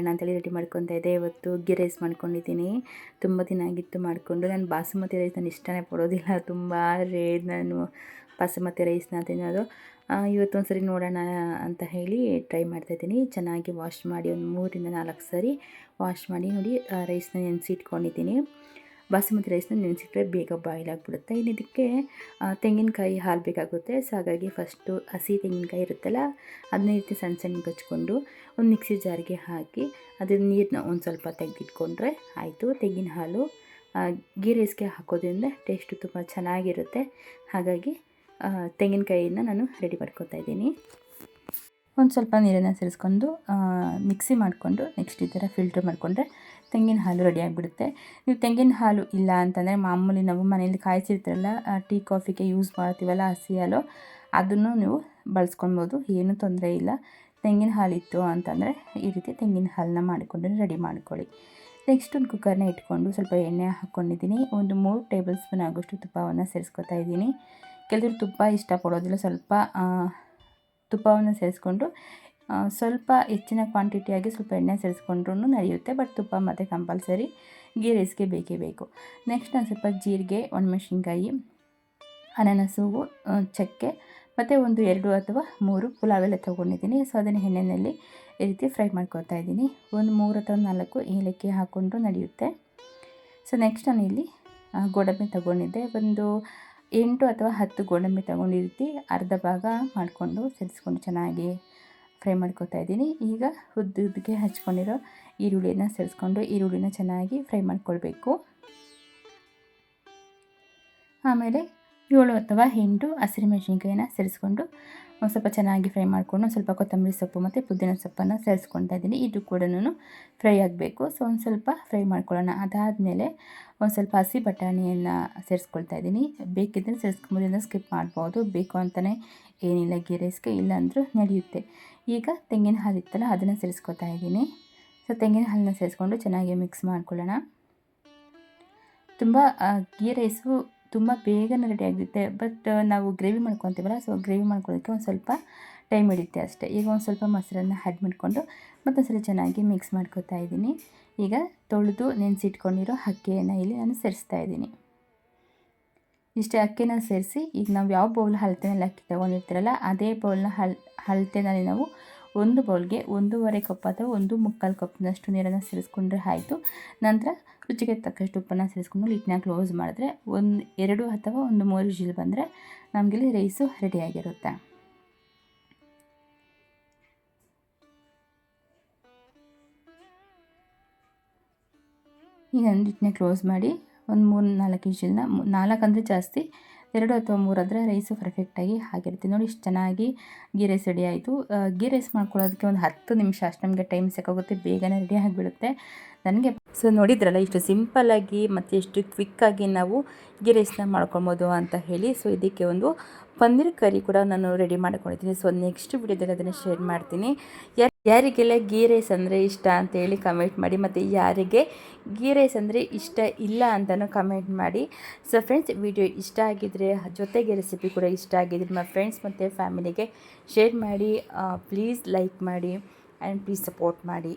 ಮಾಡೋಣ ಅಂತೇಳಿ ರೆಡಿ ಮಾಡ್ಕೊತಾ ಇದ್ದೆ. ಇವತ್ತು ಗೀ ರೈಸ್ ಮಾಡ್ಕೊಂಡಿದ್ದೀನಿ. ತುಂಬ ದಿನ ಆಗಿತ್ತು ಮಾಡಿಕೊಂಡು. ನಾನು ಬಾಸುಮತಿ ರೈಸ್ ನಾನು ಇಷ್ಟನೇ ಪಡೋದಿಲ್ಲ. ತುಂಬ ರೇರ್ ನಾನು ಬಾಸುಮತಿ ರೈಸ್ನ ತಿನ್ನೋದು. ಇವತ್ತೊಂದು ಸರಿ ನೋಡೋಣ ಅಂತ ಹೇಳಿ ಟ್ರೈ ಮಾಡ್ತಾಯಿದ್ದೀನಿ ಚೆನ್ನಾಗಿ ವಾಶ್ ಮಾಡಿ ಒಂದು ಮೂರಿಂದ ನಾಲ್ಕು ಸರಿ ವಾಶ್ ಮಾಡಿ ನೋಡಿ ರೈಸ್ನ ನೆನೆಸಿಟ್ಕೊಂಡಿದ್ದೀನಿ. ಬಾಸುಮತಿ ರೈಸ್ನ ನೆನೆಸಿಟ್ರೆ ಬೇಗ ಬಾಯ್ಲ್ ಆಗಿಬಿಡುತ್ತೆ. ಇನ್ನು ಇದಕ್ಕೆ ತೆಂಗಿನಕಾಯಿ ಹಾಲು ಬೇಕಾಗುತ್ತೆ. ಸೊ ಹಾಗಾಗಿ ಫಸ್ಟು ಹಸಿ ತೆಂಗಿನಕಾಯಿ ಇರುತ್ತಲ್ಲ ಅದನ್ನ ರೀತಿ ಸಣ್ಣ ಸಣ್ಣ ಹಚ್ಕೊಂಡು ಒಂದು ಮಿಕ್ಸಿ ಜಾರಿಗೆ ಹಾಕಿ ಅದ್ರ ನೀರನ್ನ ಒಂದು ಸ್ವಲ್ಪ ತೆಗೆದಿಟ್ಕೊಂಡ್ರೆ ಆಯಿತು. ತೆಂಗಿನ ಹಾಲು ಗೀ ರೈಸ್ಗೆ ಹಾಕೋದ್ರಿಂದ ಟೇಸ್ಟು ತುಂಬ ಚೆನ್ನಾಗಿರುತ್ತೆ. ಹಾಗಾಗಿ ತೆಂಗಿನಕಾಯಿಯನ್ನು ನಾನು ರೆಡಿ ಮಾಡ್ಕೊತಾ ಇದ್ದೀನಿ. ಒಂದು ಸ್ವಲ್ಪ ನೀರನ್ನು ಸೇರಿಸ್ಕೊಂಡು ಮಿಕ್ಸಿ ಮಾಡಿಕೊಂಡು ನೆಕ್ಸ್ಟ್ ಈ ಥರ ಫಿಲ್ಟ್ರ್ ಮಾಡಿಕೊಂಡ್ರೆ ತೆಂಗಿನ ಹಾಲು ರೆಡಿ ಆಗಿಬಿಡುತ್ತೆ. ನೀವು ತೆಂಗಿನ ಹಾಲು ಇಲ್ಲ ಅಂತಂದರೆ ಮಾಮೂಲಿ ನಾವು ಮನೇಲಿ ಕಾಯಿಸಿರ್ತಾರಲ್ಲ ಟೀ ಕಾಫಿಗೆ ಯೂಸ್ ಮಾಡ್ತೀವಲ್ಲ ಹಸಿ ಹಾಲು ಅದನ್ನು ನೀವು ಬಳಸ್ಕೊಬೋದು, ಏನೂ ತೊಂದರೆ ಇಲ್ಲ. ತೆಂಗಿನ ಹಾಲಿತ್ತು ಅಂತಂದರೆ ಈ ರೀತಿ ತೆಂಗಿನ ಹಾಲನ್ನ ಮಾಡಿಕೊಂಡು ರೆಡಿ ಮಾಡ್ಕೊಳ್ಳಿ. ನೆಕ್ಸ್ಟ್ ಒಂದು ಕುಕ್ಕರ್ನ ಇಟ್ಕೊಂಡು ಸ್ವಲ್ಪ ಎಣ್ಣೆ ಹಾಕ್ಕೊಂಡಿದ್ದೀನಿ ಒಂದು ಮೂರು ಟೇಬಲ್ ಸ್ಪೂನ್ ಆಗೋಷ್ಟು ತುಪ್ಪವನ್ನು ಸೇರಿಸ್ಕೊತಾ ಇದ್ದೀನಿ. ಕೆಲವರು ತುಪ್ಪ ಇಷ್ಟಪಡೋದಿಲ್ಲ, ಸ್ವಲ್ಪ ತುಪ್ಪವನ್ನು ಸೇರಿಸ್ಕೊಂಡು ಸ್ವಲ್ಪ ಹೆಚ್ಚಿನ ಕ್ವಾಂಟಿಟಿಯಾಗಿ ಸ್ವಲ್ಪ ಎಣ್ಣೆ ಸೇರಿಸ್ಕೊಂಡ್ರೂ ನಡೆಯುತ್ತೆ ಬಟ್ ತುಪ್ಪ ಮತ್ತು ಕಂಪಲ್ಸರಿ ಗೀ ರೈಸ್ಗೆ ಬೇಕೇ ಬೇಕು. ನೆಕ್ಸ್ಟ್ ನಾನು ಸ್ವಲ್ಪ ಜೀರಿಗೆ ಒಣಮೆಣ್ಸಿನ್ಕಾಯಿ ಅನಾನಸು ಚಕ್ಕೆ, ಮತ್ತು ಒಂದು ಎರಡು ಅಥವಾ ಮೂರು ಪುಲಾವ್ ಎಲೆ ತೊಗೊಂಡಿದ್ದೀನಿ. ಸೊ ಅದನ್ನು ಎಣ್ಣೆಯಲ್ಲಿ ಈ ರೀತಿ ಫ್ರೈ ಮಾಡ್ಕೊತಾ ಇದ್ದೀನಿ. ಒಂದು ಮೂರು ಅಥವಾ ನಾಲ್ಕು ಏಲಕ್ಕಿ ಹಾಕ್ಕೊಂಡ್ರು ನಡೆಯುತ್ತೆ. ಸೊ ನೆಕ್ಸ್ಟ್ ನಾನು ಇಲ್ಲಿ ಗೋಡಂಬಿ ತೊಗೊಂಡಿದ್ದೆ. ಒಂದು ಎಂಟು ಅಥವಾ ಹತ್ತು ಗೋಡಂಬಿ ತೊಗೊಂಡಿರ್ತಿ. ರೀತಿ ಅರ್ಧ ಭಾಗ ಮಾಡಿಕೊಂಡು ಸೇರಿಸ್ಕೊಂಡು ಚೆನ್ನಾಗಿ ಫ್ರೈ ಮಾಡ್ಕೊತಾ ಇದ್ದೀನಿ. ಈಗ ಉದ್ದುದ್ದಕ್ಕೆ ಹಚ್ಕೊಂಡಿರೋ ಈರುಳ್ಳಿನ ಸೇರಿಸ್ಕೊಂಡು ಈರುಳ್ಳಿನ ಚೆನ್ನಾಗಿ ಫ್ರೈ ಮಾಡ್ಕೊಳ್ಬೇಕು. ಆಮೇಲೆ ಏಳು ಅಥವಾ ಎಂಟು ಹಸಿರು ಮೆಣಸಿನ್ಕಾಯಿನ ಸೇರಿಸ್ಕೊಂಡು ಒಂದು ಸ್ವಲ್ಪ ಚೆನ್ನಾಗಿ ಫ್ರೈ ಮಾಡಿಕೊಂಡು ಸ್ವಲ್ಪ ಕೊತ್ತಂಬರಿ ಸೊಪ್ಪು ಮತ್ತು ಪುದೀನ ಸೊಪ್ಪನ್ನು ಸೇರಿಸ್ಕೊಳ್ತಾ ಇದ್ದೀನಿ. ಇದು ಕೂಡ ಫ್ರೈ ಆಗಬೇಕು. ಸೊ ಒಂದು ಸ್ವಲ್ಪ ಫ್ರೈ ಮಾಡ್ಕೊಳ್ಳೋಣ. ಅದಾದಮೇಲೆ ಒಂದು ಸ್ವಲ್ಪ ಹಸಿ ಬಟಾಣಿಯನ್ನು ಸೇರಿಸ್ಕೊಳ್ತಾ ಇದ್ದೀನಿ. ಬೇಕಿದ್ದರೆ ಸೇರಿಸ್ಕೊಂಬೋದ್ರಿಂದ ಸ್ಕಿಪ್ ಮಾಡ್ಬೋದು. ಬೇಕು ಅಂತಲೇ ಏನಿಲ್ಲ, ಗೀ ರೈಸ್ಗೆ ಇಲ್ಲ ನಡೆಯುತ್ತೆ. ಈಗ ತೆಂಗಿನ ಹಾಲು ಇತ್ತಲ್ಲ, ಅದನ್ನು ಸೇರಿಸ್ಕೊತಾ ಇದ್ದೀನಿ. ಸೊ ತೆಂಗಿನ ಹಾಲನ್ನ ಸೇರಿಸ್ಕೊಂಡು ಚೆನ್ನಾಗಿ ಮಿಕ್ಸ್ ಮಾಡ್ಕೊಳ್ಳೋಣ. ತುಂಬ ಗೀ ರೈಸು ತುಂಬ ಬೇಗನೆ ರೆಡಿ ಆಗುತ್ತೆ. ಬಟ್ ನಾವು ಗ್ರೇವಿ ಮಾಡ್ಕೊತೀವಲ್ಲ ಸೊ ಗ್ರೇವಿ ಮಾಡ್ಕೊಳ್ಳೋಕ್ಕೆ ಒಂದು ಸ್ವಲ್ಪ ಟೈಮ್ ಹಿಡಿಯುತ್ತೆ ಅಷ್ಟೇ. ಈಗ ಒಂದು ಸ್ವಲ್ಪ ಮೊಸರನ್ನ ಹ್ಯಾಡ್ ಮಾಡಿಕೊಂಡು ಮತ್ತೊಂದು ಸಲ ಚೆನ್ನಾಗಿ ಮಿಕ್ಸ್ ಮಾಡ್ಕೋತಾ ಇದ್ದೀನಿ. ಈಗ ತೊಳೆದು ನೆನೆಸಿಟ್ಕೊಂಡಿರೋ ಅಕ್ಕಿಯನ್ನು ಇಲ್ಲಿ ನಾನು ಸೇರಿಸ್ತಾ ಇದ್ದೀನಿ. ಇಷ್ಟೇ ಅಕ್ಕಿನ ಸೇರಿಸಿ, ಈಗ ನಾವು ಯಾವ ಬೌಲ್ ಹಳತೆನಲ್ಲಿ ಅಕ್ಕಿ ತೊಗೊಂಡಿರ್ತೀರಲ್ಲ, ಅದೇ ಬೌಲ್ನ ಹಳ್ ಹಳತೆನಲ್ಲಿ ನಾವು ಒಂದು ಬೌಲ್ಗೆ ಒಂದೂವರೆ ಕಪ್ ಅಥವಾ ಒಂದು ಮುಕ್ಕಾಲು ಕಪ್ನಷ್ಟು ನೀರನ್ನು ಸೇರಿಸ್ಕೊಂಡ್ರೆ ಆಯಿತು. ನಂತರ ರುಚಿಗೆ ತಕ್ಕಷ್ಟು ಉಪ್ಪನ್ನು ಸೇರಿಸ್ಕೊಂಡು ಲಿಟ್ನ ಕ್ಲೋಸ್ ಮಾಡಿದ್ರೆ ಒಂದು ಎರಡು ಅಥವಾ ಒಂದು ಮೂರು ಜಿಲ್ ಬಂದರೆ ನಮಗಿಲ್ಲಿ ರೈಸು ರೆಡಿಯಾಗಿರುತ್ತೆ. ಈಗ ಲಿಟ್ನ ಕ್ಲೋಸ್ ಮಾಡಿ ಒಂದು ಮೂರು ನಾಲ್ಕು ಇಂಚಿನ ನಾಲ್ಕು ಅಂದರೆ ಜಾಸ್ತಿ ಎರಡು ಅಥವಾ ಮೂರು ಆದರೆ ರೈಸು ಪರ್ಫೆಕ್ಟಾಗಿ ಆಗಿರುತ್ತೆ ನೋಡಿ ಇಷ್ಟು ಚೆನ್ನಾಗಿ ಗೀ ರೈಸ್ ರೆಡಿ ಆಯಿತು. ಗೀ ರೈಸ್ ಮಾಡ್ಕೊಳ್ಳೋದಕ್ಕೆ ಒಂದು ಹತ್ತು ನಿಮಿಷ ಅಷ್ಟು ನಮಗೆ ಟೈಮ್ ಸಾಕಾಗುತ್ತೆ ಬೇಗನೆ ರೆಡಿ ಆಗಿಬಿಡುತ್ತೆ. ನನಗೆ ಸೊ ನೋಡಿದ್ರಲ್ಲ, ಇಷ್ಟು ಸಿಂಪಲ್ಲಾಗಿ ಮತ್ತು ಎಷ್ಟು ಕ್ವಿಕ್ಕಾಗಿ ನಾವು ಗೀ ರೈಸ್ನ ಮಾಡ್ಕೊಬೋದು ಅಂತ ಹೇಳಿ, ಸೊ ಇದಕ್ಕೆ ಒಂದು ಪನ್ನೀರ್ ಕರಿ ಕೂಡ ನಾನು ರೆಡಿ ಮಾಡ್ಕೊಂಡಿದ್ದೀನಿ. ಸೊ ನೆಕ್ಸ್ಟ್ ವಿಡಿಯೋದಲ್ಲಿ ಅದನ್ನು ಶೇರ್ ಮಾಡ್ತೀನಿ. ಯಾರು ಯಾರಿಗೆಲ್ಲ ಗೀ ರೈಸ್ ಅಂದರೆ ಇಷ್ಟ ಅಂತೇಳಿ ಕಮೆಂಟ್ ಮಾಡಿ, ಮತ್ತು ಯಾರಿಗೆ ಗೀ ರೈಸ್ ಅಂದರೆ ಇಷ್ಟ ಇಲ್ಲ ಅಂತಲೂ ಕಮೆಂಟ್ ಮಾಡಿ. ಸೊ ಫ್ರೆಂಡ್ಸ್ ವಿಡಿಯೋ ಇಷ್ಟ ಆಗಿದ್ದರೆ ಜೊತೆಗೆ ರೆಸಿಪಿ ಕೂಡ ಇಷ್ಟ ಆಗಿದ್ರೆ ನಿಮ್ಮ ಫ್ರೆಂಡ್ಸ್ ಮತ್ತು ಫ್ಯಾಮಿಲಿಗೆ ಶೇರ್ ಮಾಡಿ ಪ್ಲೀಸ್ ಲೈಕ್ ಮಾಡಿ ಆ್ಯಂಡ್ ಪ್ಲೀಸ್ ಸಪೋರ್ಟ್ ಮಾಡಿ.